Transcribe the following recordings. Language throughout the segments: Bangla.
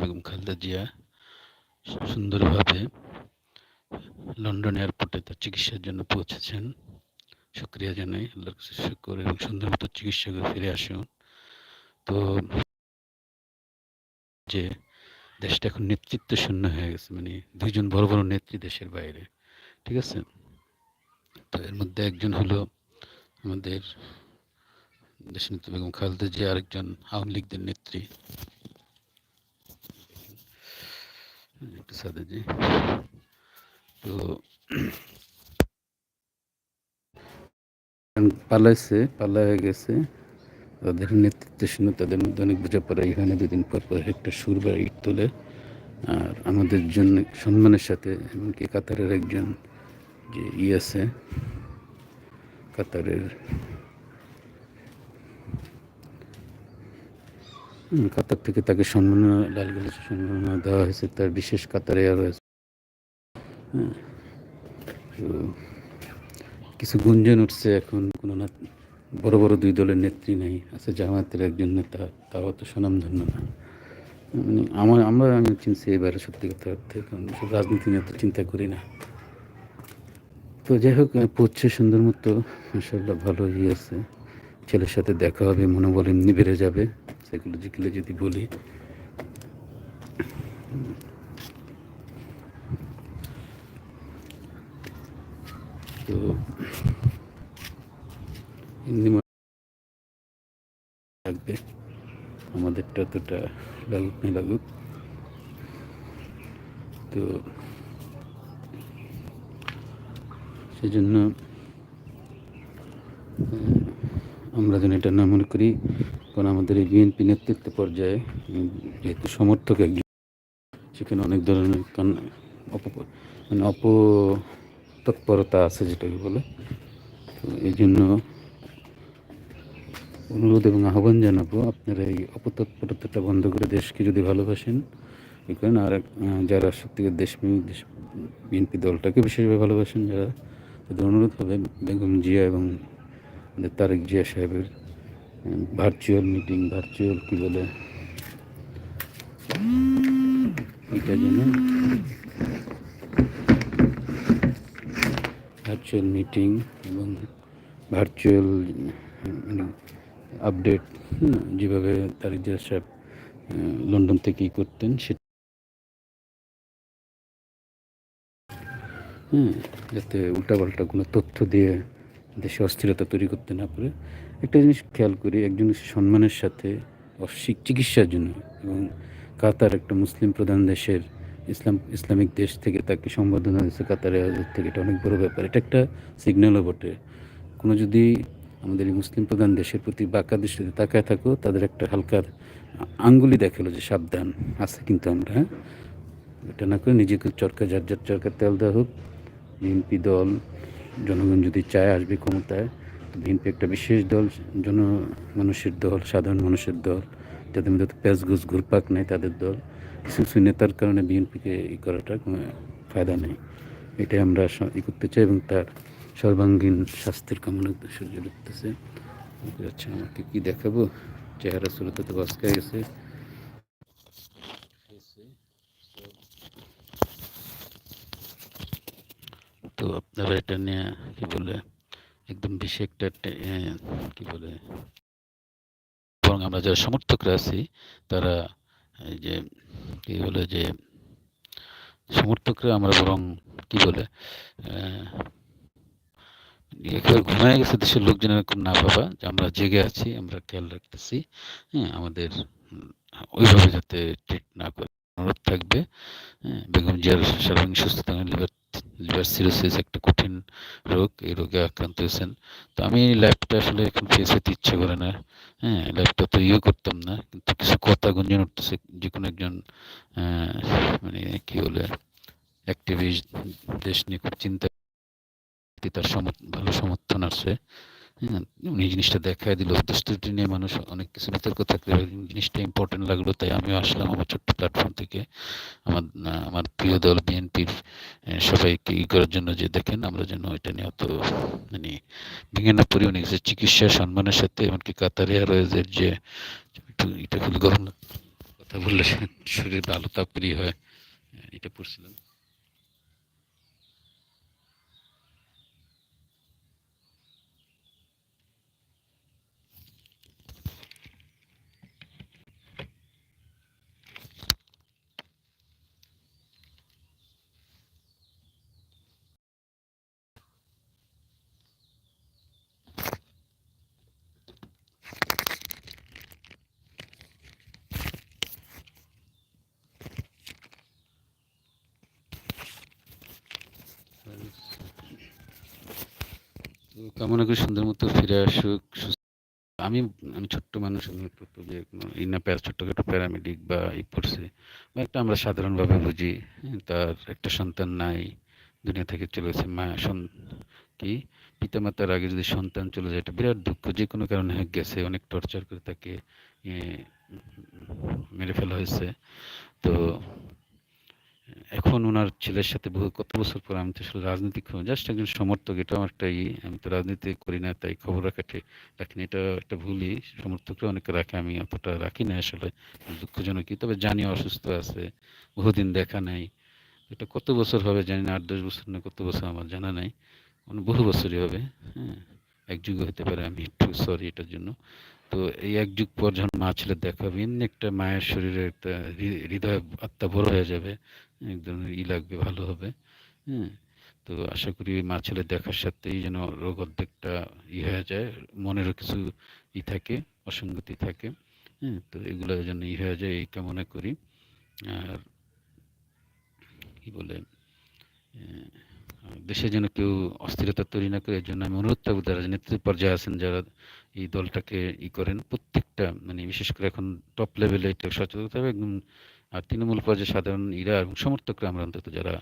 বেগম খালেদা জিয়া সুন্দরভাবে লন্ডন এয়ারপোর্টে তার চিকিৎসার জন্য পৌঁছেছেন। শুক্রিয়া জানাই, আল্লাহর কাছে শুকর এবং সুন্দর মতো চিকিৎসা করে ফিরে আসুন। তো যে দেশটা এখন নেতৃত্ব শূন্য হয়ে গেছে মানে দুইজন বড় বড় নেত্রী দেশের বাইরে, ঠিক আছে? তো এর মধ্যে একজন হলো আমাদের দেশনেত্রী বেগম খালেদা জিয়া, আরেকজন আওয়ামী লীগদের নেত্রী। একটু সাদাজি তো পালাইছে পালা হয়ে গেছে। তাদের নেতৃত্বে শুনে তাদের মধ্যে অনেক বোঝাপড়া এখানে দুদিন পর পর একটা সুর বা ইট তোলে। আর আমাদের জন্য সম্মানের সাথে, এমনকি কাতারের একজন যে ই আছে, কাতারের কাতার থেকে তাকে সম্মাননা, লাল গোলাপের সম্মাননা দেওয়া হয়েছে, তার বিশেষ কাতারে আর হয়েছে হ্যাঁ কিছু গুঞ্জন উঠছে এখন, কোনো না, বড় বড় দুই দলের নেত্রী নেই, আছে জামায়াতের একজন নেতা, তাও তো সুনামধন্য না। মানে আমার, আমরা আমি চিনছি এবারে সত্যি কথা অর্থে কারণ রাজনীতি নিয়ে তো চিন্তা করি না। তো যাই হোক পড়ছে সুন্দর মতো মাসাল্লাহ ভালো ইয়ে আছে। ছেলের সাথে দেখা হবে, মনোবল এমনি বেড়ে যাবে। সাইকোলজিক্যালি যদি বলি। তো মনে লাগবে। আমাদেরটা অতটা লাগুক না লাগুক। তো সেজন্য আমরা যেন এটা না মনে করি। কারণ আমাদের এই বিএনপি নেতৃত্ব পর্যায়ে যেহেতু সমর্থক একজন, সেখানে অনেক ধরনের অপ- মানে অপতৎপরতা আছে যেটাকে বলে। তো এই জন্য অনুরোধ এবং আহ্বান জানাব, আপনারা এই অপতৎপরতাটা বন্ধ করে দেশকে যদি ভালোবাসেন এই করেন আর যারা দেশপ্রেমিক দেশ বিএনপি দলটাকে বিশেষভাবে ভালোবাসেন, যারা, তাদের অনুরোধ হবে বেগম জিয়া এবং তারেক জিয়া সাহেবের ভার্চুয়াল মিটিং ভার্চুয়াল কী বলে? এটা যেন ভার্চুয়াল মিটিং এবং ভার্চুয়াল মানে আপডেট যেভাবে তারেক জিয়া সাহেব লন্ডন থেকে ই করতেন সেটা হ্যাঁ যাতে উল্টাপাল্টা কোনো তথ্য দিয়ে দেশে অস্থিরতা তৈরি করতে না পারে। একটা জিনিস খেয়াল করি, একজন সম্মানের সাথে অশিক চিকিৎসার জন্য এবং কাতার একটা মুসলিম প্রধান দেশের ইসলাম, ইসলামিক দেশ থেকে তাকে সম্বর্ধনা দিচ্ছে কাতারের থেকে এটা অনেক বড় ব্যাপার। এটা একটা সিগন্যালও বটে। কোনো যদি আমাদের এই মুসলিম প্রধান দেশের প্রতি বাঁকা দৃষ্টিতে তাকায় থাকো, তাদের একটা হালকার আঙ্গুলি দেখাল যে সাবধান আছে কিন্তু আমরা হ্যাঁ? এটা না করে নিজেকে চরকা যার যার চরকার তেল দেওয়া হোক। বিএনপি দল, জনগণ যদি চায় আসবে ক্ষমতায় বিএনপি একটা বিশেষ দল, জন মানুষের দল, সাধারণ মানুষের দল, যাদের মধ্যে তো প্যাঁচ ঘুষ ঘুরপাক নেই তাদের দল। কিছু কিছু নেতার কারণে বিএনপিকে ই করাটা কোনো ফায়দা নেই। এটাই আমরা ই করতে চাই এবং তার সর্বাঙ্গীন স্বাস্থ্যের কামনা উদ্দেশ্য রাখতেছে আচ্ছা আমাকে কি দেখাবো? চেহারা, সুরতে তো বাসকা গেছে তো আপনারা এটা নিয়ে কী বলে একদম বেশি একটা কি বলে, বরং আমরা যারা সমর্থকরা আছি, তারা এই যে, কি বলে যে, সমর্থকরা আমরা বরং, কি বলে ঘুমায় গেছে দেশের লোকজনের এরকম না ভাবা যে আমরা জেগে আছি, আমরা খেয়াল রাখতেছি হ্যাঁ আমাদের ওইভাবে যাতে ট্রিট না করে, অনুরোধ থাকবে হ্যাঁ বেগম জিয়ার সর্বাঙ্গীন সুস্থতা লিভার সিরোসিস একটা কঠিন রোগ, এই রোগে আক্রান্ত হয়েছেন। তো আমি লাইফটা আসলে এখন ফেস হতে ইচ্ছে করে না। হ্যাঁ লাইফটা তো ইয়ে করতাম না, কিন্তু কিছু কথা গুঞ্জন উঠতেছে যে কোনো একজন মানে কি বলে অ্যাক্টিভিস্ট দেশ নিয়ে খুব চিন্তা, তার ভালো সমর্থন আছে। হ্যাঁ উনি জিনিসটা দেখায় দিল। দোস্তি নিয়ে মানুষ অনেক কিছু বিতর্ক থাকলে জিনিসটা ইম্পর্টেন্ট লাগল, তাই আমিও আসলাম আমার ছোট্ট প্ল্যাটফর্ম থেকে। আমার আমার প্রিয় দল বিএনপির সবাইকে ই করার জন্য যে দেখেন, আমরা যেন এটা নিয়ে অত মানে ভেঙে না পড়ি। অনেক চিকিৎসা সম্মানের সাথে, এমনকি কাতার এয়ারওয়েজের যে এটা খুবই গরম কথা বললে শরীর আলো তাপ তৈরি হয়, এটা পড়ছিলাম। কামনা করি সুন্দর মতো ফিরে আসুক আমি আমি ছোট্ট মানুষ আমি তো যে কোনো ই না প্যারামেডিক বা ই পড়ছে বা একটা আমরা সাধারণভাবে বুঝি হ্যাঁ, তার একটা সন্তান নাই দুনিয়া থেকে চলে গেছে মা কি? পিতামাতার আগে যদি সন্তান চলে যায় এটা বিরাট দুঃখ যে কোনো কারণে হোক গেছে অনেক টর্চার করে তাকে মেরে ফেলা হয়েছে। তো এখন ওনার ছেলের সাথে বহু কত বছর পর আমি তো আসলে রাজনীতিক জাস্ট একজন সমর্থক এটা আমার একটা ই আমি তো রাজনীতি করি না, তাই খবর রাখা ঠিক রাখি না এটা একটা ভুলই, সমর্থকরা অনেকে রাখে, আমি অতটা রাখি না আসলে, দুঃখজনকই, তবে জানি অসুস্থ আছে, বহুদিন দেখা নাই, এটা কত বছর হবে জানি না, আট, দশ বছর না কত বছর আমার জানা নাই মানে বহু বছরই হবে হ্যাঁ এক যুগ হতে পারে, আমি একটু সরি এটার জন্য তো এই এক যুগ পর যখন মা ছেলে দেখা হবে এমনি একটা মায়ের শরীরে একটা হৃদয় আত্মা বড় হয়ে যাবে। একদম ই লাগবে, ভালো হবে। হ্যাঁ তো আশা করি মা ছেলে দেখার সাথেই যেন রোগ অর্ধেকটা ই হয়ে যায়, মনেরও কিছু ই থাকে, অসঙ্গতি থাকে। হ্যাঁ তো এগুলো যেন ই হয়ে যায়, এই কামনা করি। আর কি বলে দেশে যেন কেউ অস্থিরতা তৈরি না করে, এর জন্য আমি অনুরোধ করব, যারা নেতৃত্ব পর্যায়ে আছেন, যারা এই দলটাকে ই করেন। প্রত্যেকটা মানে বিশেষ করে এখন টপ লেভেলে এটা সচেতন হবে একদম আর তৃণমূল পর্যায়ে সাধারণ ইরা এবং সমর্থকরা আমরা অন্তত যারা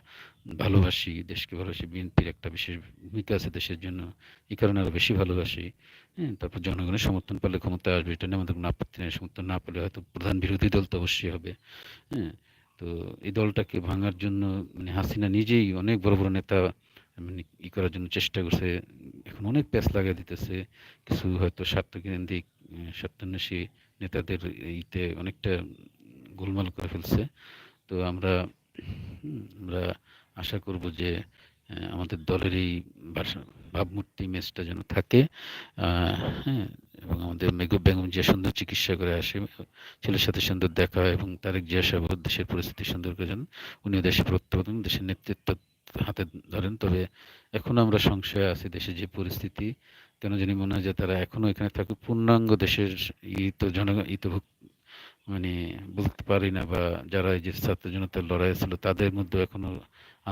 ভালোবাসি, দেশকে ভালোবাসি, বিএনপির একটা বিশেষ ভূমিকা আছে দেশের জন্য, এই কারণে আরও বেশি ভালোবাসি। হ্যাঁ তারপর জনগণের সমর্থন পেলে ক্ষমতা আসবে, এটা নিয়ে আমাদের আপত্তি নেই। সমর্থন না পেলে হয়তো প্রধান বিরোধী দল তো অবশ্যই হবে। হ্যাঁ তো এই দলটাকে ভাঙার জন্য মানে হাসিনা নিজেই অনেক বড় বড় নেতা মানে ই করার জন্য চেষ্টা করছে। এখন অনেক প্যাচ লাগিয়ে দিতেছে। কিছু হয়তো স্বার্থকেন্দ্রিক স্বার্থান্বেষী নেতাদের ইতে অনেকটা গোলমাল করে ফেলছে। তো আমরা আমরা আশা করব যে আমাদের দলের এই ভাবমূর্তি, ইমেজটা যেন থাকে। হ্যাঁ এবং আমাদের মেঘ বেগম যে সুন্দর চিকিৎসা করে আসে। ছেলের সাথে সুন্দর দেখা হয় এবং তারেক জিয়া সাহেব দেশের পরিস্থিতি সুন্দর করে জানেন। উনিও দেশে প্রত্যাবর্তন, দেশের নেতৃত্ব হাতে ধরেন। তবে এখনও আমরা সংশয়ে আছি দেশে যে পরিস্থিতি, কেন জানি মনে হয় যে তারা এখনও এখানে থাকে পূর্ণাঙ্গ দেশের ই তো জনগণ ই মানে বলতে পারি না বা যারা এই যে ছাত্র জনতার লড়াই ছিল তাদের মধ্যে এখনও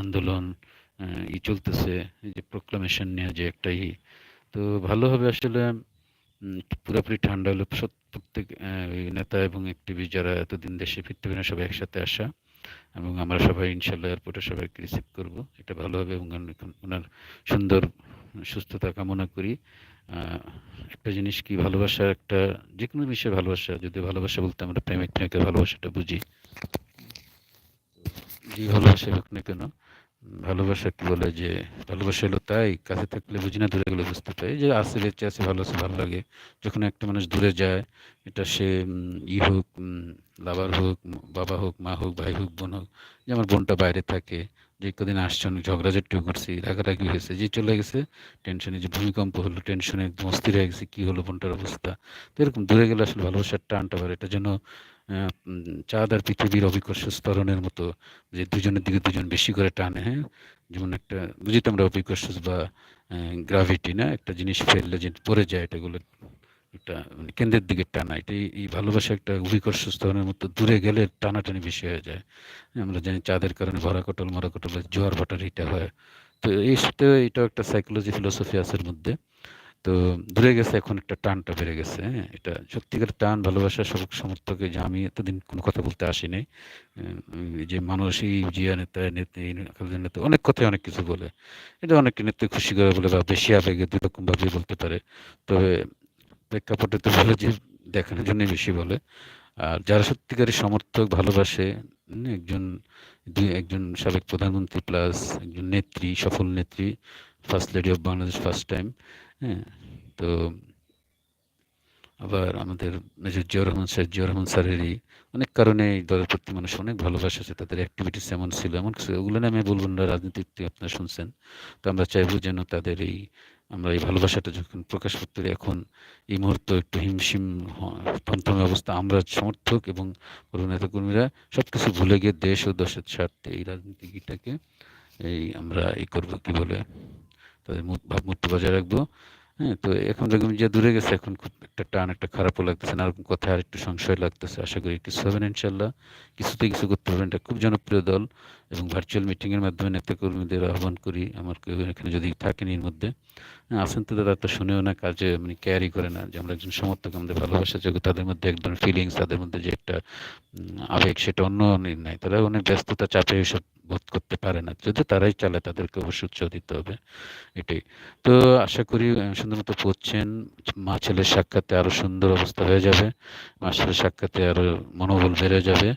আন্দোলন ই চলতেছে, এই যে প্রোক্লামেশন নিয়ে যে একটা ই। তো ভালো হবে আসলে পুরোপুরি ঠান্ডা হলে প্রত্যেক নেতা এবং অ্যাক্টিভিস্ট যারা এতদিন দেশে ফিরতে পারে সবাই একসাথে আসা। এবং আমরা সবাই ইনশাল্লাহ এয়ারপোর্টে সবাইকে রিসিভ করব। এটা ভালো হবে এবং ওনার- সুন্দর, সুস্থতা কামনা করি। একটা জিনিস কি, ভালোবাসা একটা যে কোনো বিষয়ে ভালোবাসা, যদি ভালোবাসা বলতে আমরা প্রেমিক প্রেমিকের ভালোবাসাটা বুঝি। যে ভালোবাসা হোক না কেন ভালোবাসা কি বলে যে ভালোবাসা হলো তাই? কাছে থাকলে বুঝি না, দূরে গেলে বুঝতে পারি। যে আছে বেঁচে আছে ভালো আছে, ভালো লাগে। যখন একটা মানুষ দূরে যায়, এটা সে ই হোক লাভার হোক, বাবা হোক, মা হোক, ভাই হোক, বোন হোক, যে আমার বোনটা বাইরে থাকে, যে কদিন আসছে, অনেক ঝগড়াঝাটিও করছি, রাগারাগি হয়েছে, যে চলে গেছে টেনশনে যে ভূমিকম্প হলো টেনশনে মস্তি হয়ে গেছে, কী হলো, বোনটার অবস্থা। তো এরকম দূরে গেলে আসলে ভালোবাসার টানটা পারে এটা যেন চাঁদ আর পৃথিবীর অভিকর্ষ স্তরণের মতো যে দুজনের দিকে দুজন বেশি করে টানে হ্যাঁ? যেমন একটা, বুঝি তো আমরা অভিকর্ষ বা গ্রাভিটি না? একটা জিনিস ফেললে যে পড়ে যায়, এটাগুলো একটা মানে কেন্দ্রের দিকে টানা। এটা এই- ভালোবাসা একটা অভিকর্ষ স্তরের মতো দূরে গেলে টানাটানি বেশি হয়ে যায়। আমরা জানি চাঁদের কারণে ভরা কটল, মরা কটল জোয়ার ভাটার এটা হয়। তো এই সাথে এটা একটা সাইকোলজি ফিলোসফি আছে মধ্যে। তো দূরে গেছে এখন একটা টানটা বেড়ে গেছে হ্যাঁ? এটা সত্যিকার টান, ভালোবাসা সব সমর্থকে যে আমি এতদিন কোনো কথা বলতে আসিনি। যে মানুষ এই জিয়া নেতা নেতা নেতা অনেক কথাই অনেক কিছু বলে। এটা অনেক নেতা খুশি করে বলে বা বেশি আবেগে দুই রকম ভাবে বলতে পারে। তবে প্রেক্ষাপটে তো বলে যে দেখানোর জন্যই বেশি বলে। আর যারা সত্যিকারের সমর্থক, ভালোবাসে একজন, দুই, একজন সাবেক প্রধানমন্ত্রী প্লাস একজন নেত্রী, সফল নেত্রী, first lady of Bangladesh, first time. হ্যাঁ তো আবার আমাদের মেজর জিয়াউর রহমান স্যার, জিয়াউর রহমান স্যারেরই অনেক কারণে এই দলের প্রতি মানুষ অনেক ভালোবাসা আছে, তাদের অ্যাক্টিভিটিস এমন ছিল, এমন কিছু, ওগুলো নিয়ে আমি বলব না রাজনীতি আপনারা শুনছেন। তো আমরা চাইব যেন তাদের এই, আমরা এই ভালোবাসাটা যখন প্রকাশ করতে এখন এই মুহূর্তে একটু হিমশিম থমথমে অবস্থা, আমরা সমর্থক এবং নেতা কর্মীরা সব কিছু ভুলে গিয়ে দেশ ও দশের স্বার্থে এই রাজনীতিটাকে এই আমরা এই করব, কি বলে? তাদের ভাবমূর্তি বজায় রাখব। হ্যাঁ তো এখন বেগম যে দূরে গেছে এখন খুব একটা টান একটা খারাপও লাগতেছে না। এরকম কথা আর একটু সংশয় লাগতেছে। আশা করি কিছু হবেন ইনশাল্লাহ কিছুতে কিছু করতে পারবেন এটা খুব জনপ্রিয় দল এবং ভার্চুয়াল মিটিংয়ের মাধ্যমে নেতাকর্মীদের আহ্বান করি। আমার কেউ এখানে যদি থাকেন এর মধ্যে। হ্যাঁ, আসেন তো তারা তো শুনেও না কাজে মানে ক্যারি করে না। যে আমরা একজন সমর্থক আমাদের ভালোবাসা যোগ্য তাদের মধ্যে এক ধরনের ফিলিংস তাদের মধ্যে যে একটা আবেগ সেটা অন্য নাই। তারা অনেক ব্যস্ততা চাপে এসব বোধ করতে পারে না। যদি তারাই চালায় তাদেরকে অবশ্যই উৎসাহ দিতে হবে। এটাই। তো আশা করি মতো পড়ছেন মা ছেলের সাক্ষাতে আরও সুন্দর অবস্থা হয়ে যাবে মা ছেলের সাক্ষাতে আরও মনোবল বেড়ে যাবে,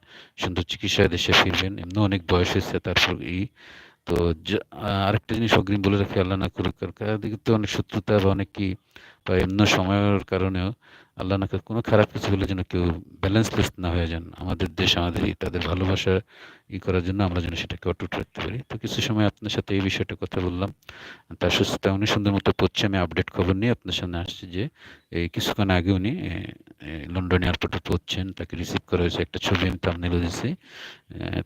সুন্দর চিকিৎসায় দেশে ফিরবেন এমনি অনেক বয়স হয়েছে তারপর এই তো আরেকটা জিনিস অগ্রিম বলে রাখি, আল্লাহ না করুক দিকে তো অনেক শত্রুতা বা অনেক কি বা এমনি সময়ের কারণেও আল্লাহ না কোনো খারাপ কিছু হলে যেন কেউ ব্যালেন্সলেস না হয়ে যান। আমাদের দেশ, আমাদের তাদের ভালোবাসা ই করার জন্য আমরা যেন সেটাকে অটুট রাখতে পারি। তো কিছু সময় আপনার সাথে এই বিষয়টা কথা বললাম। তার সুস্থতা উনি সুন্দর মতো পড়ছে, আমি আপডেট খবর নিয়ে আপনার সামনে আসছি যে, এই কিছুক্ষণ আগে উনি লন্ডন এয়ারপোর্টে পড়ছেন, তাকে রিসিভ করা হয়েছে একটা ছবি আমি তামনেলও দিয়েছি।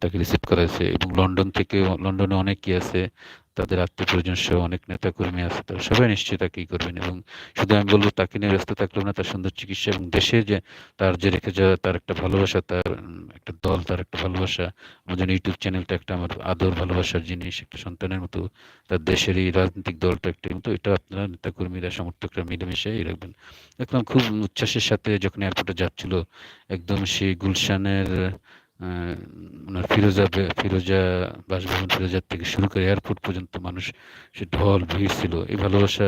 তাকে রিসিভ করা হয়েছে এবং লন্ডন থেকে লন্ডনে অনেক কি আছে। তাদের আত্মীয় পরিজন সহ অনেক নেতাকর্মী আছে, তারা সবাই নিশ্চয়ই তাকেই করবেন এবং শুধু আমি বলব তাকে নিয়ে ব্যস্ত থাকলেও না, তার সুন্দর চিকিৎসা এবং দেশে যে তার যে রেখে যাওয়া তার একটা ভালোবাসা, তার একটা দল, তার একটা ভালোবাসা আমাদের ইউটিউব চ্যানেলটা একটা আমার আদর ভালোবাসার জিনিস, একটা সন্তানের মতো, তার দেশের এই রাজনৈতিক দলটা একটা মতো এটা আপনারা নেতাকর্মীরা, সমর্থকরা মিলেমিশে এই রাখবেন। দেখলাম খুব উচ্ছ্বাসের সাথে যখন এয়ারপোর্টে যাচ্ছিল, একদম সেই গুলশানের ওনার ফিরোজা ফিরোজা বাসভবন ফিরোজার থেকে শুরু করে এয়ারপোর্ট পর্যন্ত মানুষ সে ঢল ভিড় ছিল। এই ভালোবাসা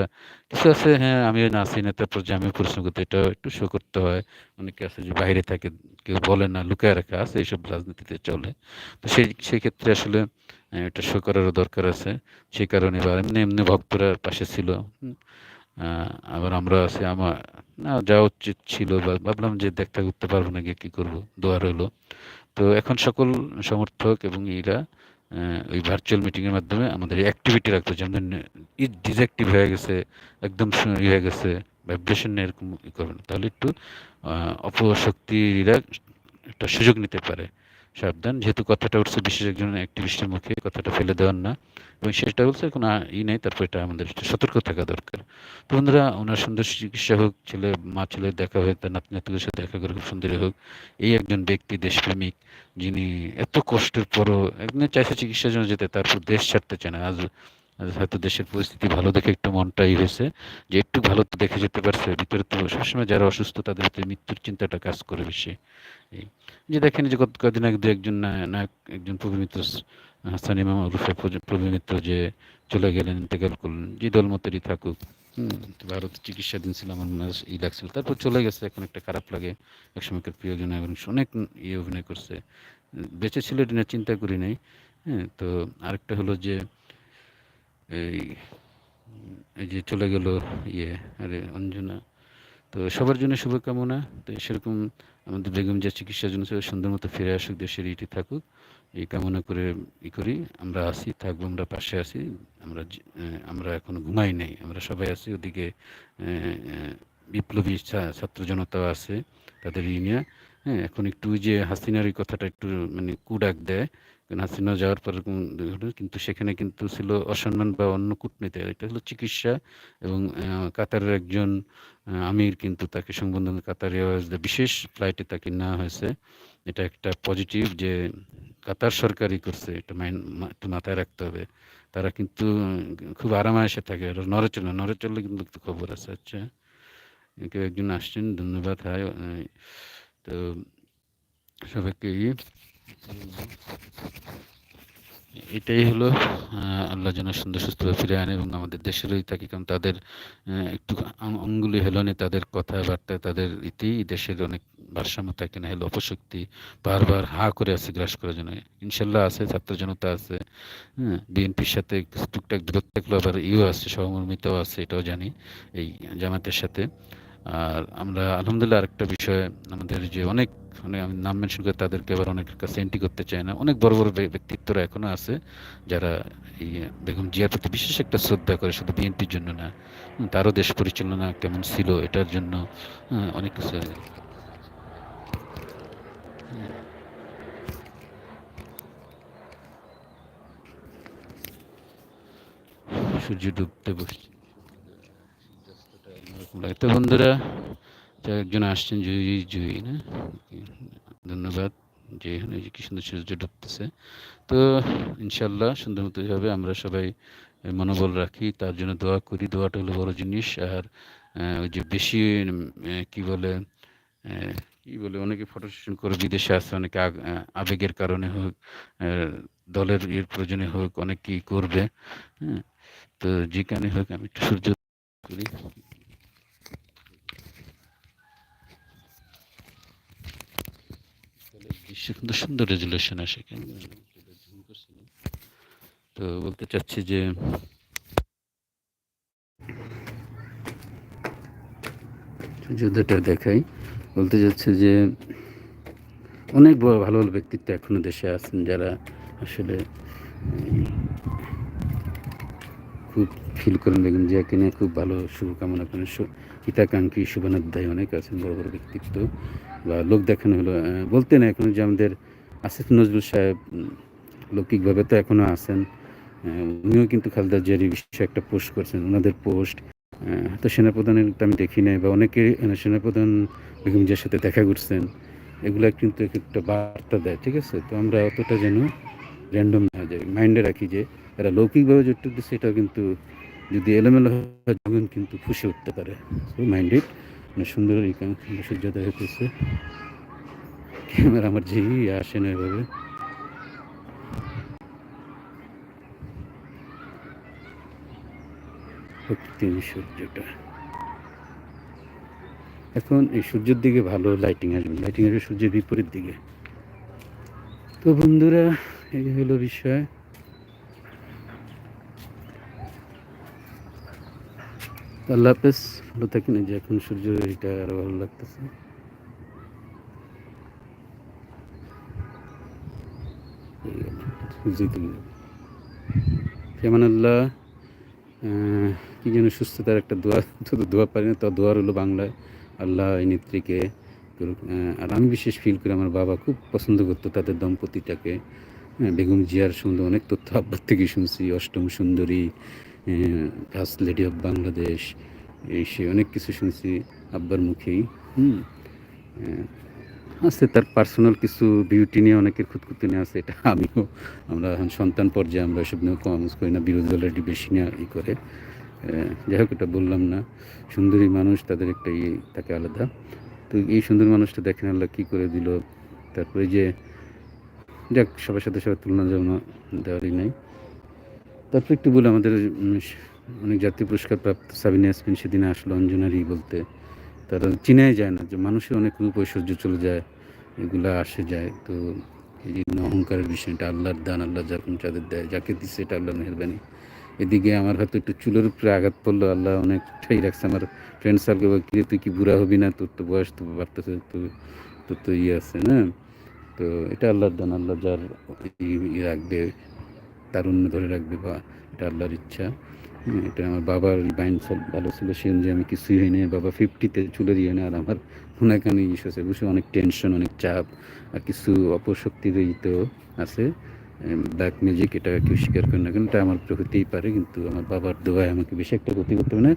কিছু আছে হ্যাঁ আমি নাচি না তারপর যে আমি পরিশ্রম করতে এটা একটু শো করতে হয়। অনেকে আছে যে বাইরে থাকে, কেউ বলে না, লুকায় রাখা আছে, এইসব রাজনীতিতে চলে। তো সেই সেই ক্ষেত্রে আসলে এটা শো করারও দরকার আছে। সেই কারণে বা এমনি এমনি ভক্তরা পাশে ছিল। আবার আমরা আছি, আমার, না, যাওয়া উচিত ছিল, বা ভাবলাম যে দেখা করতে পারব না, গিয়ে কী করব? দোয়া রইল। তো এখন সকল সমর্থক এবং এরা ওই ভার্চুয়াল মিটিংয়ের মাধ্যমে আমাদের অ্যাক্টিভিটি রাখতে যেমন ডিজেক্টিভ হয়ে গেছে, একদম ই হয়ে গেছে ভাইব্রেশন এরকম ই না। তাহলে একটু অপশক্তিরা একটা সুযোগ নিতে পারে। সাবধান। যেহেতু কথাটা উঠছে বিশেষ একজন অ্যাক্টিভিস্টের মুখে, কথাটা ফেলে দেওয়ার না। এবং সেটা বলছে কোনো ই নেই, তারপর এটা আমাদের সতর্ক থাকা দরকার। তো বন্ধুরা, ওনার সুন্দর চিকিৎসা হোক, ছেলে, মা ছেলের দেখা হয়ে, তার নাতি নাতিদের সাথে দেখা করে খুব সুন্দরী হোক, এই একজন ব্যক্তি, দেশপ্রেমিক, যিনি এত কষ্টের পরও একদিন চাইছে চিকিৎসার জন্য যেতে, তারপর দেশ ছাড়তে চায় না। আজ হয়তো দেশের পরিস্থিতি ভালো দেখে একটু মনটাই হয়েছে, যে একটু ভালো তো দেখে যেতে পারছে। ভিতরে তো সবসময় যারা অসুস্থ, তাদের মৃত্যুর চিন্তাটা কাজ করে বেশি। এই যে দেখেন যে গত কদিন আগে দু একজন নায়ক, একজন প্রবীমিত্র হাসান ইমাম রুফে প্রবীমিত্র যে চলে গেলেন, ইন্তেকাল করলেন, যে দল মতেরই থাকুক ভারত চিকিৎসাধীন ছিল, আমার মনে ই লাগছিল তারপর চলে গেছে, এখন একটা খারাপ লাগে একসময়কার প্রিয়জন এবং অনেক ইয়ে অভিনয় করছে। বেঁচে ছিল এটা চিন্তা করি নাই হ্যাঁ তো আরেকটা হলো যে, এই এই যে চলে গেল ইয়ে আরে অঞ্জনা, তো সবার জন্য শুভকামনা, তো সেরকম আমাদের বেগম যে চিকিৎসার জন্য সুন্দর মতো ফিরে আসুক, দেশের ইটি থাকুক। এই কামনা করে, ই করি, আমরা আসি থাকব, আমরা পাশে আসি আমরা আমরা এখন ঘুমাই নাই, আমরা সবাই আছি, ওদিকে বিপ্লবী ছাত্র জনতাও আছে, তাদের ইনিয়া হ্যাঁ এখন একটু যে হাসিনারি কথাটা একটু মানে কুডাক দেয় হাসিনা যাওয়ার পর কিন্তু সেখানে কিন্তু ছিল অসম্মান বা অন্য কূটনীতি এটা হলো চিকিৎসা এবং কাতারের একজন আমির কিন্তু তাকে সংবন্ধন কাতার বিশেষ ফ্লাইটে তাকে নেওয়া হয়েছে। এটা একটা পজিটিভ যে কাতার সরকারই করছে, এটা মাইন একটু মাথায় রাখতে হবে। তারা কিন্তু খুব আরামায়েসে থাকে। নড়ে চলে, নড়ে কিন্তু খবর আছে। আচ্ছা কেউ একজন আসছেন, ধন্যবাদ, হাই তো সবাইকে এটাই হলো আল্লাহ যেন সুন্দর সুস্থভাবে ফিরে আনে এবং আমাদের দেশেরই থাকি কারণ তাদের একটু অঙ্গুলি হেলনে তাদের কথাবার্তায় তাদের ইতি দেশের অনেক ভারসাম্য থাকে না, হলো অপশক্তি বারবার হা করে আছে গ্রাস করার জন্য। ইনশাল্লাহ আছে, ছাত্র জনতা আছে হ্যাঁ বিএনপির সাথে টুকটাক দূরত্ব থাকলেও আবার ইও আছে সহমর্মিতাও আছে, এটাও জানি এই জামাতের সাথে। আর আমরা আলহামদুলিল্লাহ আরেকটা বিষয় আমাদের যে অনেক মানে আমি নাম মেনশন করে তাদেরকে আবার অনেকের কাছে এন্ট্রি করতে চাই না অনেক বড় বড় ব্যক্তিত্বরা এখনও আছে যারা এই বেগম জিয়ার প্রতি বিশেষ একটা শ্রদ্ধা করে, শুধু বিএনপির জন্য না তারও দেশ পরিচালনা কেমন ছিল এটার জন্য অনেক কিছু সূর্য ডুবতে বসছে। তো বন্ধুরা তো একজন আসছেন জয়ী জুই না? ধন্যবাদ। যে এখানে যে কি সুন্দর সূর্য ঢুকতেছে তো ইনশাল্লাহ সুন্দর মতো হবে আমরা সবাই মনোবল রাখি, তার জন্য দোয়া করি। দোয়াটা হলো বড় জিনিস। আর ওই যে বেশি কি বলে কি বলে, অনেকে ফটো সেশন করে বিদেশে আসে, অনেকে আবেগের কারণে হোক দলের এর প্রয়োজনে হোক অনেকেই করবে হ্যাঁ? তো যেখানে হোক আমি একটু সূর্য করি। কিন্তু সুন্দর রেজুলেশন আসে। তো বলতে চাচ্ছি যে যুদ্ধটা দেখাই। বলতে যাচ্ছে যে অনেক বড় ভালো ভালো ব্যক্তিত্ব এখনও দেশে আছেন যারা আসলে খুব ফিল করেন। বেগম জিয়াকে নিয়ে খুব ভালো শুভকামনা করেন। হিতাকাঙ্ক্ষী শুভানুধ্যায় অনেক আছেন, বড় বড় ব্যক্তিত্ব। বা লোক দেখানো হলো বলতে না এখন যে আমাদের আসিফ নজরুল সাহেব লৌকিকভাবে তো এখনও আছেন উনিও কিন্তু খালেদা জিয়ার বিষয়ে একটা পোস্ট করছেন, ওনাদের পোস্ট তো সেনাপ্রধানের তো আমি দেখি নাই, বা অনেকে সেনাপ্রধান বেগম জিয়ার সাথে দেখা করছেন, এগুলা কিন্তু এক একটা বার্তা দেয়, ঠিক আছে? তো আমরা অতটা যেন র্যান্ডম না যাই, মাইন্ডে রাখি যে এরা লৌকিকভাবে যতটুকু দিচ্ছে, এটাও কিন্তু যদি এলোমেলো হয় কিন্তু ফুসে উঠতে পারে। সো মাইন্ডেড সুন্দর এই সূর্যোদয় হতেছে ক্যামেরা আমার যেই আসে না এভাবে। সূর্যটা। এখন এই সূর্যের দিকে ভালো লাইটিং আসবে। লাইটিং আসবে সূর্যের বিপরীত দিকে। তো বন্ধুরা, এই হলো বিষয়। আল্লাহ হাফেজ, ভালো থাকেন, এই যে এখন সূর্য এটা আরও ভালো লাগতেছে। কেমন আল্লাহ যেন সুস্থতার একটা দোয়া, শুধু দোয়া পারি না, তো দোয়ার হলো বাংলায় আল্লাহ এই নেত্রীকে। আর আমি বিশেষ ফিল করি আমার বাবা খুব পছন্দ করতো তাদের দম্পতিটাকে বেগম জিয়ার সম্বন্ধে অনেক তথ্য আব্বার থেকে শুনছি, অষ্টম সুন্দরী ফার্স্ট লেডি অফ বাংলাদেশ এই সে অনেক কিছু শুনছি আব্বার মুখেই, হুম? আছে তার পার্সোনাল কিছু বিউটি নিয়ে অনেকের খুঁতখুতি নিয়ে আছে, এটা আমিও, আমরা এখন সন্তান পর্যায়ে আমরা এসব নিয়ে কমেন্টস করি না, বিরোধী দলের বেশি নিয়ে ই করে। যাই হোক, এটা বললাম না, সুন্দরী মানুষ তাদের একটা ইয়ে থাকে আলাদা। তো এই সুন্দর মানুষটা দেখেন আল্লাহ কী করে দিল, তারপরে যে, যাক, সবার সাথে সবার তুলনা যেমন দেওয়ারই নাই। তারপর একটু বলে আমাদের অনেক জাতীয় পুরস্কার প্রাপ্ত সাবিনা ইয়াসমিন সেদিনে আসলো অঞ্জনারি বলতে। তারা চিনাই যায় না, যে মানুষের অনেক রূপ ঐশ্বর্য চলে যায়, এগুলা আসে যায়। তো এই জন্য অহংকারের বিষয়টা, আল্লাহর দান, আল্লাহ যখন যাদের দেয়, যাকে দিচ্ছে এটা আল্লাহ মেহরবানি। এদিকে আমার হয়তো একটু চুলের উপরে আঘাত পড়ল, আল্লাহ অনেকটাই রাখছে। আমার ফ্রেন্ড সার্কেল কিরে, তুই কি বুড়া হবি না? তোর তো বয়স তো বাড়তেছে, তো, তোর তো ইয়ে আছে না তো এটা আল্লাহর দান, আল্লাহ যার ই- ই রাখবে। তারুণ্য ধরে রাখবে বা এটা আল্লাহর ইচ্ছা। এটা আমার বাবার বাইন ভালো ছিল, সে অনুযায়ী আমি কিছুই হয়নি বাবা ফিফটিতে চুলে দিয়ে না আর আমার ওনাখানে ইস্যু আছে, বসে অনেক টেনশন অনেক চাপ আর কিছু অপশক্তির ই তো আছে ব্ল্যাক মিউজিক এটা কেউ স্বীকার করে না কেন এটা আমার হতেই পারে, কিন্তু আমার বাবার দোয়ায় আমাকে বেশি একটা ক্ষতি করতে হবে না।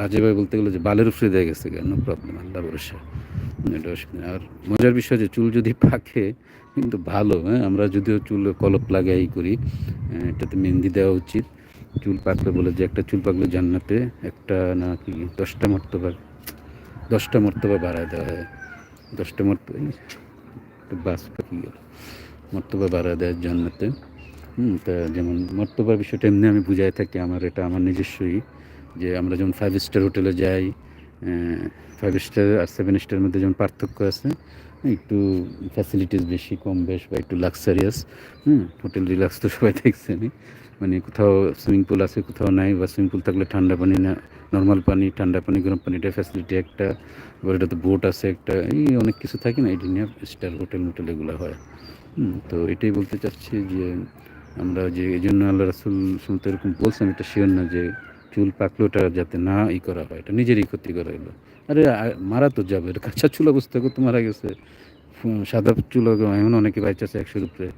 বাজেভাবে বলতে গেলে যে বালের উপরে দেয়া গেছে, কেন? প্রবলেম আল্লাহ ভরসা। এটা অসুবিধা আর মজার বিষয় যে চুল যদি পাকে কিন্তু ভালো হ্যাঁ? আমরা যদিও চুল কলপ লাগাই করি এটাতে মেহেন্দি দেওয়া উচিত। চুল পাকলে বলে যে একটা চুল পাকলে জান্নাতে একটা না কি দশটা মর্তবা দশটা মর্তবা বাড়ায় দেওয়া হয়। দশটা মর্তবা বাস পাখি গেল, মর্তবা বাড়ায় দেয় জান্নাতে। হুম, তা যেমন মর্তবার বিষয়টা এমনি আমি বুঝাই থাকি, আমার এটা আমার নিজস্বই, যে আমরা যেমন ফাইভ স্টার হোটেলে যাই ফাইভ স্টার আর সেভেন স্টারের মধ্যে যেমন পার্থক্য আছে একটু ফ্যাসিলিটিস বেশি, কম বেশ বা একটু লাক্সারিয়াস হুম হোটেল রিল্যাক্স তো সবাই দেখছেনই। মানে কোথাও সুইমিং পুল আছে, কোথাও নাই বা সুইমিং পুল থাকলে ঠান্ডা পানি না নর্মাল পানি, ঠান্ডা পানি, গরম পানি, এটা ফ্যাসিলিটি একটা। এবার এটাতে বোট আছে একটা, এই অনেক কিছু থাকে না, এটা নিয়ে স্টার হোটেল মোটেল এগুলো হয়। তো এটাই বলতে চাচ্ছি যে আমরা যে এই জন্য আল্লাহ রাসুল শুনতে এরকম বলছেন, এটা শিওর না যে চুল পাকলোটা যাতে না ই করা হয়, এটা নিজেরই ক্ষতি করা হলো আরে মারা তো যাবে। কাঁচা চুল অবস্থা করতে মারা গেছে সাদা চুল এমন অনেকে বাইচাছে একশোর উপরে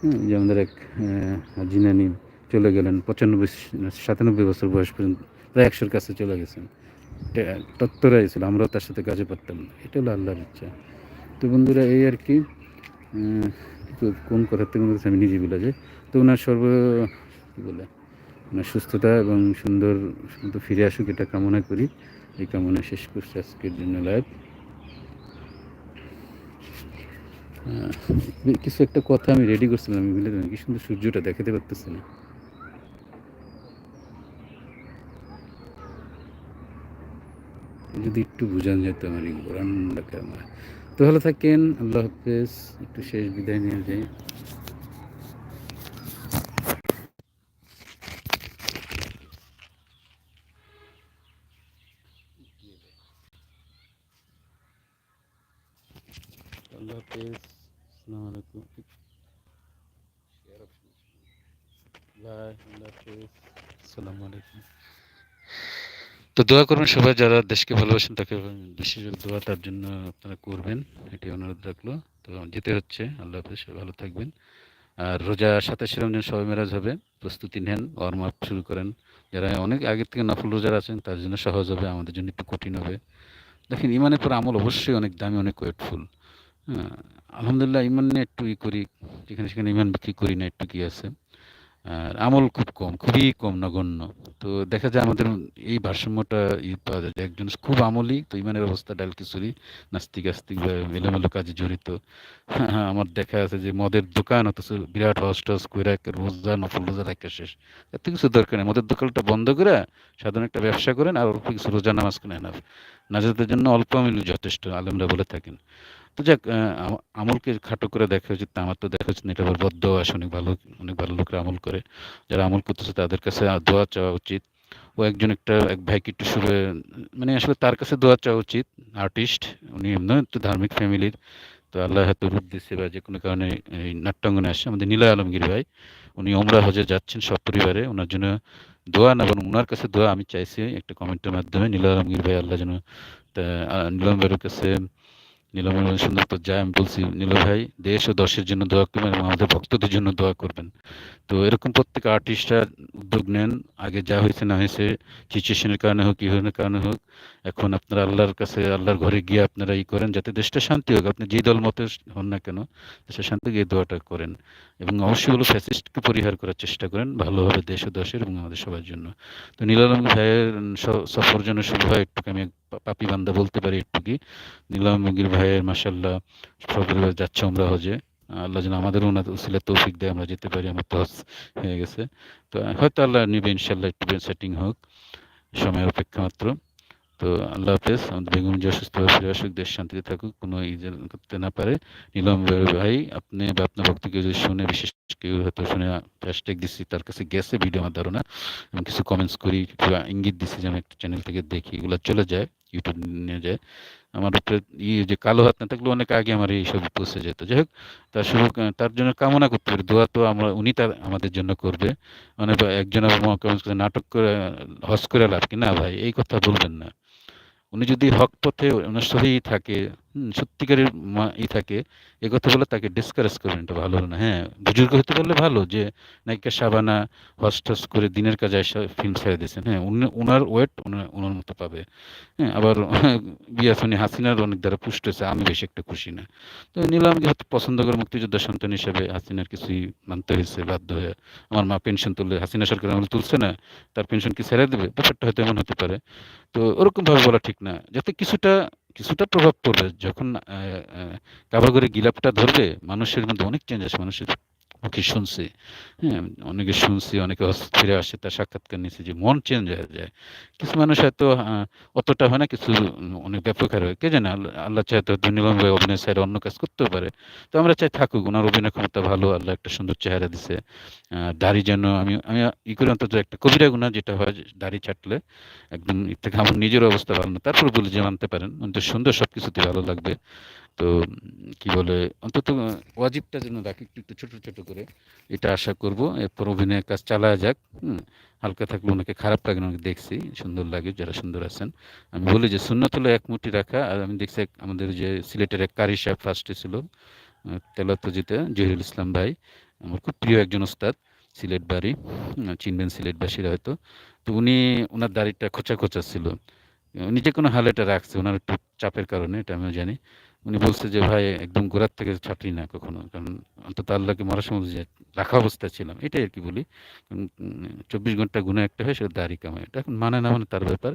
হ্যাঁ, যে আমাদের এক জিনানি চলে গেলেন পঁচানব্বই সাতানব্বই বছর বয়স পর্যন্ত প্রায় একশোর কাছে চলে গেছেন। তত্ত্বরা ছিল আমরাও তার সাথে কাজে পারতাম না। এটা হলো আল্লাহর ইচ্ছা। তো বন্ধুরা এই আর কি কোন কথা থেকে আমি নিজে বলে যাই। তো ওনার সর্ব কী বলে ওনার সুস্থতা এবং সুন্দর ফিরে আসুক এটা কামনা করি। এই কামনা শেষ করছি আজকের জন্য লাইভ। কিছু একটা কথা আমি রেডি করছিলাম, আমি ভুলে কি সুন্দর সূর্যটা দেখাতে পারতেছি না। যদি একটু বুঝান যেত আমার এই রান্না ক্যামেরা তো ভালো থাকেন, আল্লাহ হাফেজ। একটু শেষ বিদায় নিয়ে যাই আল্লাহ হাফেজ আসসালামু আলাইকুম বাই আল্লাহ হাফেজ আসসালামু আলাইকুম তো দোয়া করবেন সবাই যারা দেশকে ভালোবাসেন, তাকে বিশেষ দোয়া তার জন্য আপনারা করবেন। এটি অনুরোধ রাখল। তো যেতে হচ্ছে। আল্লাহ হাফেজ, ভালো থাকবেন। আর রোজা সাতাশে রমজান সবাই মেরাজ হবে, প্রস্তুতি নেন ওয়ার্ম আপ শুরু করেন। যারা অনেক আগের থেকে নফল রোজার আছেন, তার জন্য সহজ হবে, আমাদের জন্য একটু কঠিন হবে। দেখেন, ইমানের পর আমল অবশ্যই অনেক দামি, অনেক ওয়েটফুল। হ্যাঁ আলহামদুলিল্লাহ, ইমান নিয়ে একটু ই করি, যেখানে সেখানে ইমান বিক্রি করি না, একটু কি আছে। আমল খুব কম, খুবই কম, নগণ্য। তো দেখা যায় আমাদের এই ভারসাম্যটা পাওয়া যায় একজন খুব আমলি, তো ইমানের অবস্থা ডাল খিচুড়ি, নাস্তিক, আস্তিক বা কাজে জড়িত। হ্যাঁ আমার দেখা আছে যে মদের দোকান অথচ বিরাট হস টস একের রোজা, নফল রোজা রাখা শেষ। এত কিছু দরকার নেই। মদের দোকানটা বন্ধ করে সাধারণ একটা ব্যবসা করেন আর কিছু রোজা নামাজ কেনেন আর নাজাতের জন্য অল্প মিলু যথেষ্ট, আলমরা বলে থাকেন। যাক আম- আমলকে খাটো করে দেখা উচিত আমার তো দেখা উচিত এটা আবার বদ্ধ আসে, অনেক ভালো অনেক ভালো লোকরা আমল করে। যারা আমল করতেছে তাদের কাছে দোয়া চাওয়া উচিত। ও একজন একটা, এক ভাইকে একটু শুরু মানে আসলে তার কাছে দোয়া চাওয়া উচিত, আর্টিস্ট, উনি এমনি একটু ধার্মিক ফ্যামিলির। তো আল্লাহ হয়তো রূপ দিচ্ছে বা যে কোনো কারণে এই নাট্যাঙ্গনে আসে। আমাদের নীলা আলমগীর ভাই, উনি ওমরা হজে যাচ্ছেন সব পরিবারে। ওনার জন্য দোয়া না এবং ওনার কাছে দোয়া আমি চাইছি একটা কমেন্টের মাধ্যমে। নীলা আলমগীর ভাই, আল্লাহ যেন নীলম ভাইয়ের কাছে নীলমের সুন্দর তো যায় আমি বলছি, নীল ভাই, দেশ ও দশের জন্য দোয়া করবেন এবং আমাদের ভক্তদের জন্য দোয়া করবেন। তো এরকম প্রত্যেক আর্টিস্টরা উদ্যোগ নেন, আগে যা হয়েছে না হয়েছে সিচুয়েশনের কারণে হোক, কি কারণে হোক এখন আপনারা আল্লাহর কাছে, আল্লাহর ঘরে গিয়ে আপনারা ই করেন যাতে দেশটা শান্তি হোক। আপনি যেই দল মতে হন না কেন দেশের শান্তি গিয়ে দোয়াটা করেন। এবং অবশ্যই হলো ফ্যাসিস্টকে পরিহার করার চেষ্টা করেন, ভালোভাবে দেশ ও দশের এবং আমাদের সবার জন্য। তো নীলালম ভাইয়ের সফর জন্য শুভ হয় একটু আমি পাপি বান্দা বলতে পারি একটু কি নীলামগির ভাইয়ের মাসাল্লাহ সপরিবার যাচ্ছে আমরা হজে। আল্লাহ যেন আমাদের ওনার উসিলা তৌফিক দেয়, আমরা যেতে পারি আমার তো হজ হয়ে গেছে। তো হয়তো আল্লাহ নিবে ইনশাল্লাহ একটু সেটিং হোক। সময়ের অপেক্ষা মাত্র। তো আল্লাহ হাফেজ, আমাদের বেগম যে অসুস্থভাবে ফিরে আসুক, দেশ শান্তিতে থাকুক, কোনো ইজেল করতে না পারে। নীলম ভাই আপনি বা আপনার ভক্ত কেউ যদি শুনে, বিশেষ কেউ হয়তো শুনে হ্যাশট্যাগ দিচ্ছি তার কাছে গেছে ভিডিও আমার ধারণা, আমি কিছু কমেন্টস করি, কিছু ইঙ্গিত দিচ্ছি যে আমি একটা চ্যানেল থেকে দেখি, এগুলো চলে যায় ইউটিউব নিয়ে যায়। আমার উপরে ই যে কালো হাত না থাকলে অনেক আগে আমার এইসব পৌঁছে যেত। যাই হোক, তার শুভ, তার জন্য কামনা করতে পারি, দোয়া তো আমরা, উনি তার আমাদের জন্য করবে। মানে একজন আবার নাটক করে, হস করে লাভ কি? না ভাই, এই কথা বলবেন না। উনি যদি হক পথে অনুসারী থাকে সত্যিকারের ই থাকে, এ কথা বলে তাকে ডিসকারেজ করবেন, এটা ভালো না। হ্যাঁ বুজুর্গ হতে পারলে ভালো যে নায়িকা সাবানা হস টস করে দিনের কাজে এসে ফিল্ম ছেড়ে দিয়েছেন। হ্যাঁ ওনার ওয়েট ওনার মতো পাবে। হ্যাঁ আবার বিয়াসনি হাসিনার অনেক দ্বারা পুষ্ট হয়েছে, আমি বেশি একটা খুশি না। তো নিলামকে হয়তো পছন্দ করে মুক্তিযোদ্ধা সন্তান হিসেবে হাসিনার কিছুই মানতে হয়েছে, বাধ্য হয়ে। আমার মা পেনশন তুললে, হাসিনা সরকার আমলে তুলছে না, তার পেনশন কি ছেড়ে দেবে? ব্যাপারটা হয়তো এমন হতে পারে। তো ওরকমভাবে বলা ঠিক না। যাতে কিছুটা কিছুটা প্রভাব পড়বে। যখন কাবাগরের গিলাপটা ধরবে মানুষের মধ্যে অনেক চেঞ্জ আসবে মানুষের মুখে শুনছি। হ্যাঁ? অনেকে শুনছি, অনেকে ফিরে আসে তার সাক্ষাৎকার নিছি যে মন চেঞ্জ হয়ে যায়। কিছু মানুষ হয়তো অতটা হয় না, কিছু অনেক ব্যাপকহারে হয়। কে জানে আল্লাহ চায় তো ভাই অভিনয় ছাইড়া অন্য কাজ করতেও পারে। তো আমরা চাই থাকুক। ওনার অভিনয় ক্ষমতা ভালো। আল্লাহ একটা সুন্দর চেহারা দিছে। দাড়ি যেন আমি আমি ই করে অন্তত একটা কবিরা গুনাহ যেটা হয় দাড়ি ছাঁটলে একদম থেকে আমার নিজের অবস্থা ভালো না। তারপর বলি যে মানতে পারেন। অন্তত সুন্দর সবকিছুতেই ভালো লাগবে। তো কি বলে অন্তত ওয়াজিবটা যেন রাখি একটু, একটু ছোট, ছোট করে। এটা আশা করব। এরপর অভিনয়ের কাজ চালায়া যাক। হালকা থাকলে অনেকে খারাপ লাগে না অনেক দেখছি। সুন্দর লাগে যারা সুন্দর আছেন। আমি বলি যে সুন্নত হলো এক মুঠি রাখা। আর আমি দেখছি আমাদের যে সিলেটের এক কারি সাহেব ফার্স্টে ছিল। আ তেলাওয়াতুজিতে জহিরুল ইসলাম ভাই। আমার খুব প্রিয় একজন ওস্তাদ। সিলেট বাড়ি। চিনবেন সিলেটবাসীরা হয়তো। তো উনি ওনার দাড়িটা খোঁচা, খোঁচা ছিল। উনি যেকোনো হালে এটা রাখছে। ওনার একটু চাপের কারণে এটা আমিও জানি। উনি বলছে যে, "ভাই একদম গোড়ার থেকে ছাটি না কখনো।" কারণ অন্তত আল্লাহকে মরার সময় রাখা অবস্থায় ছিলাম। এটাই আর কি বলি। কারণ চব্বিশ ঘণ্টা গুণে একটা হয় সেটা দাড়ি কামায় এটা এখন মানে না মানে তার ব্যাপার।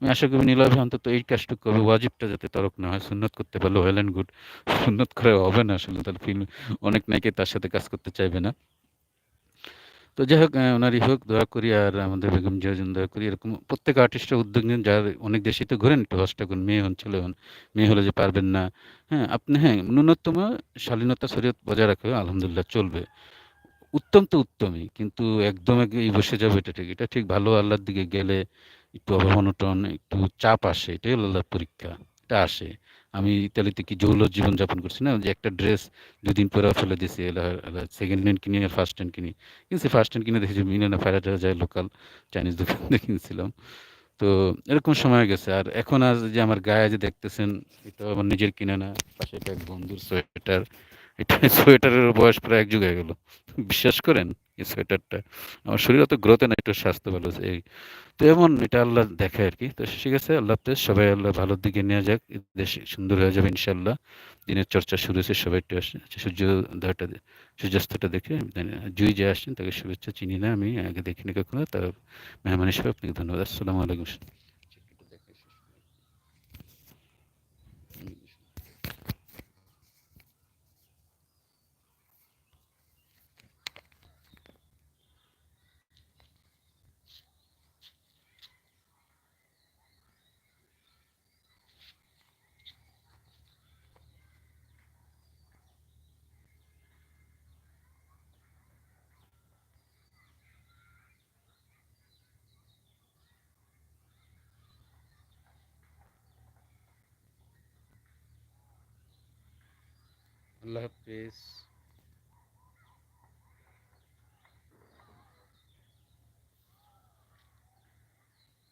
আমি আশা করি নীলয় অন্তত এই কাজটুকু করবে। ওয়াজিবটা যাতে তরক না হয়। সুন্নত করতে পারলে ওয়েল অ্যান্ড গুড। সুন্নত করে হবে না আসলে। তার ফিল্ম অনেক নাকি তার সাথে কাজ করতে চাইবে না। তো যাই হোক, অ্যা উনারই হোক দোয়া করি আর আমাদের বেগম জিয়ার জন্য দোয়া করি। এরকম প্রত্যেক আর্টিস্টরা উদ্যোগ নিন। যার অনেক দেশেই তো ঘোরেন, একটু হজটা করুন। মেয়ে হন, ছেলে হন। মেয়ে হলে যে পারবেন না। হ্যাঁ? আপনি হ্যাঁ, ন্যূনতম শালীনতা শরীয়ত বজায় রাখলে আলহামদুলিল্লাহ চলবে। উত্তম তো উত্তমই। কিন্তু একদম এই বসে যাবে এটা ঠিক। এটা ঠিক ভালো আল্লাহর দিকে গেলে একটু অভাব-অনটন, একটু চাপ আসে। এটাই আল্লাহর পরীক্ষা। এটা আসে। আমি ইতালিতে কি যৌল জীবনযাপন করছি না? যে একটা ড্রেস ২ দিন পরে ফেলে এলা সেকেন্ড হ্যান্ড কিনি আর ফার্স্ট হ্যান্ড কিনি। কিনছি ফার্স্ট হ্যান্ড কিনে দেখেছি মিনে না ফেরাটা যায় লোকাল চাইনিজ দোকান থেকে কিনছিলাম। তো এরকম সময় গেছে। আর এখন আর যে আমার গায়ে যে দেখতেছেন, এটা আমার নিজের কিনে না। পাশে একটা এক বন্ধুর সোয়েটার। এটা সোয়েটারের বয়স প্রায় এক যুগ হয়ে গেল। বিশ্বাস করেন? এই সোয়েটারটা। আমার শরীর অত গ্রোথে না একটু স্বাস্থ্য ভালো এই। তো এমন এটা আল্লাহ দেখায় আরকি। তো ঠিক আছে, আল্লাহ হাফেজ। সবাই আল্লাহ ভালোর দিকে নিয়ে যাক। দেশ সুন্দর হয়ে যাবে ইনশাল্লাহ দিনের চর্চা শুরু হয়েছে। সবাই একটু আসেন। আচ্ছা সূর্যোদয়টা সূর্যাস্তটা দেখে জুঁই যে আসছেন তাকে শুভেচ্ছা চিনি না আমি। আগে দেখিনি কখনো। তার মেহমান হিসেবে আপনাকে ধন্যবাদ। আসসালামু আলাইকুম। আল্লাহ হাফেজ।